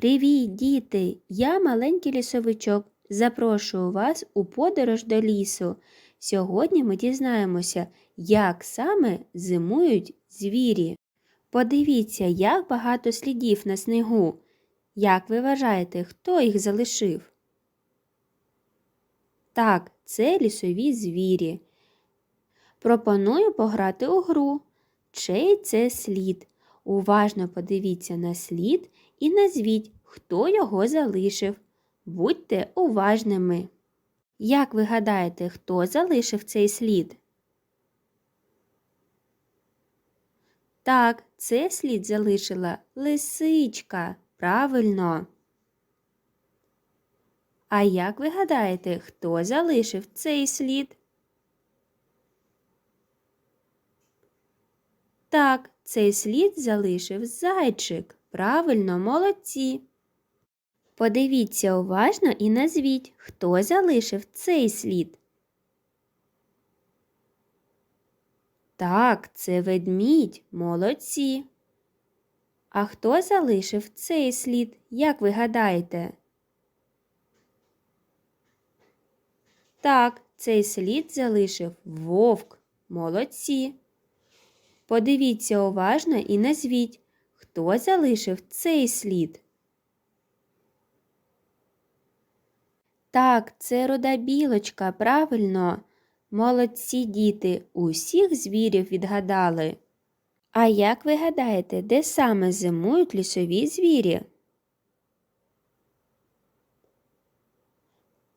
Привіт, діти! Я маленький лісовичок. Запрошую вас у подорож до лісу. Сьогодні ми дізнаємося, як саме зимують звірі. Подивіться, як багато слідів на снігу. Як ви вважаєте, хто їх залишив? Так, це лісові звірі. Пропоную пограти у гру. Чий це слід? Уважно подивіться на слід і назвіть, хто його залишив. Будьте уважними. Як ви гадаєте, хто залишив цей слід? Так, це слід залишила лисичка. Правильно. А як ви гадаєте, хто залишив цей слід? Так, цей слід залишив зайчик. Правильно, молодці. Подивіться уважно і назвіть, хто залишив цей слід. Так, це ведмідь, молодці. А хто залишив цей слід, як ви гадаєте? Так, цей слід залишив вовк, молодці. Подивіться уважно і назвіть, хто залишив цей слід. Так, це руда білочка, правильно. Молодці діти, усіх звірів відгадали. А як ви гадаєте, де саме зимують лісові звірі?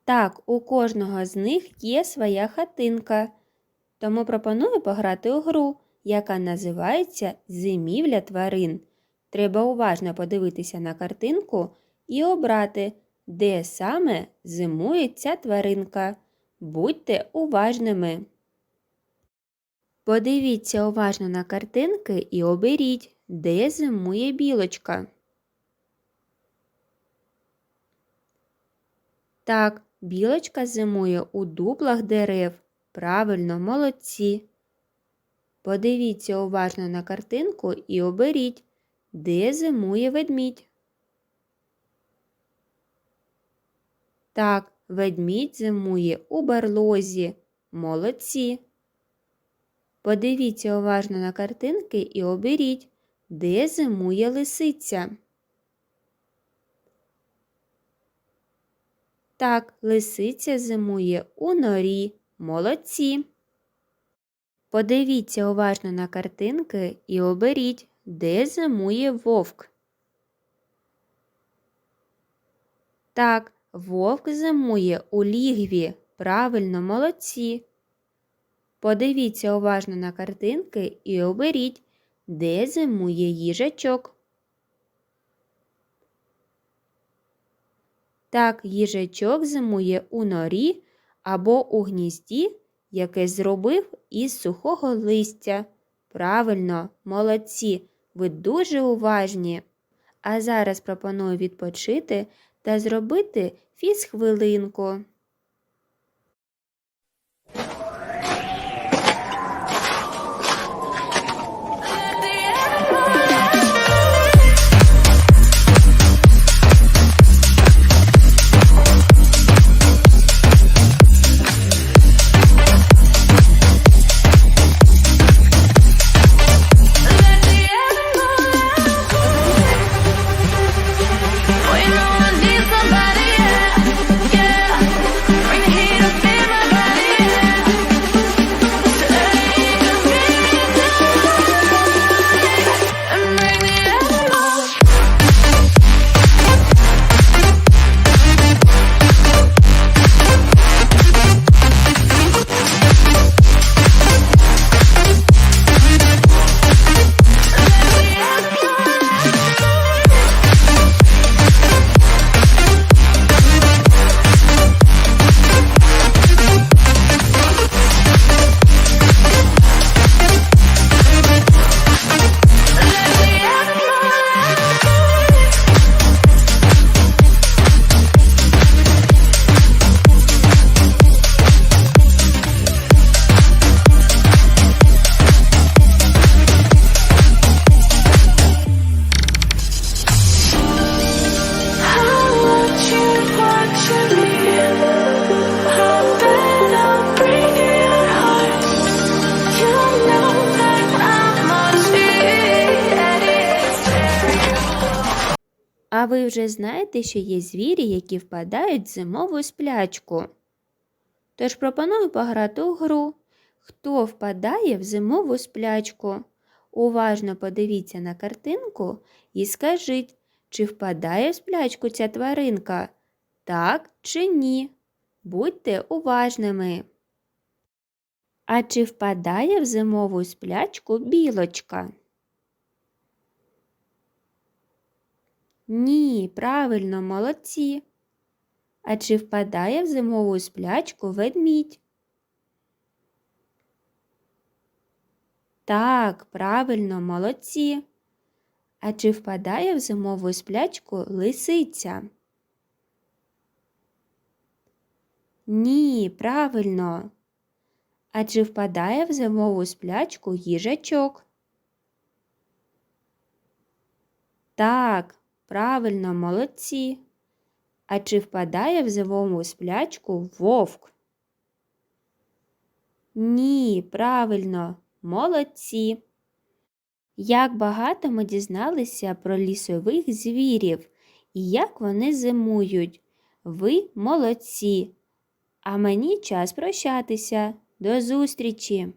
Так, у кожного з них є своя хатинка. Тому пропоную пограти у гру, яка називається Зимівля тварин. Треба уважно подивитися на картинку і обрати, де саме зимує ця тваринка. Будьте уважними. Подивіться уважно на картинки і оберіть, де зимує білочка. Так, білочка зимує у дуплах дерев. Правильно, молодці. Подивіться уважно на картинку і оберіть, де зимує ведмідь. Так, ведмідь зимує у барлозі. Молодці. Подивіться уважно на картинки і оберіть, де зимує лисиця. Так, лисиця зимує у норі. Молодці. Подивіться уважно на картинки і оберіть, де зимує вовк. Так, вовк зимує у лігві. Правильно, молодці. Подивіться уважно на картинки і оберіть, де зимує їжачок. Так, їжачок зимує у норі або у гнізді, яке зробив із сухого листя. Правильно, молодці, ви дуже уважні. А зараз пропоную відпочити та зробити фізхвилинку. А ви вже знаєте, що є звірі, які впадають в зимову сплячку. Тож пропоную пограти у гру. Хто впадає в зимову сплячку? Уважно подивіться на картинку і скажіть, чи впадає в сплячку ця тваринка? Так чи ні? Будьте уважними. А чи впадає в зимову сплячку білочка? Ні, правильно, молодці. А чи впадає в зимову сплячку ведмідь? Так, правильно, молодці. А чи впадає в зимову сплячку лисиця? Ні, правильно. А чи впадає в зимову сплячку їжачок? Так, правильно, молодці. А чи впадає в зимову сплячку вовк? Ні, правильно, молодці. Як багато ми дізналися про лісових звірів і як вони зимують. Ви молодці. А мені час прощатися. До зустрічі!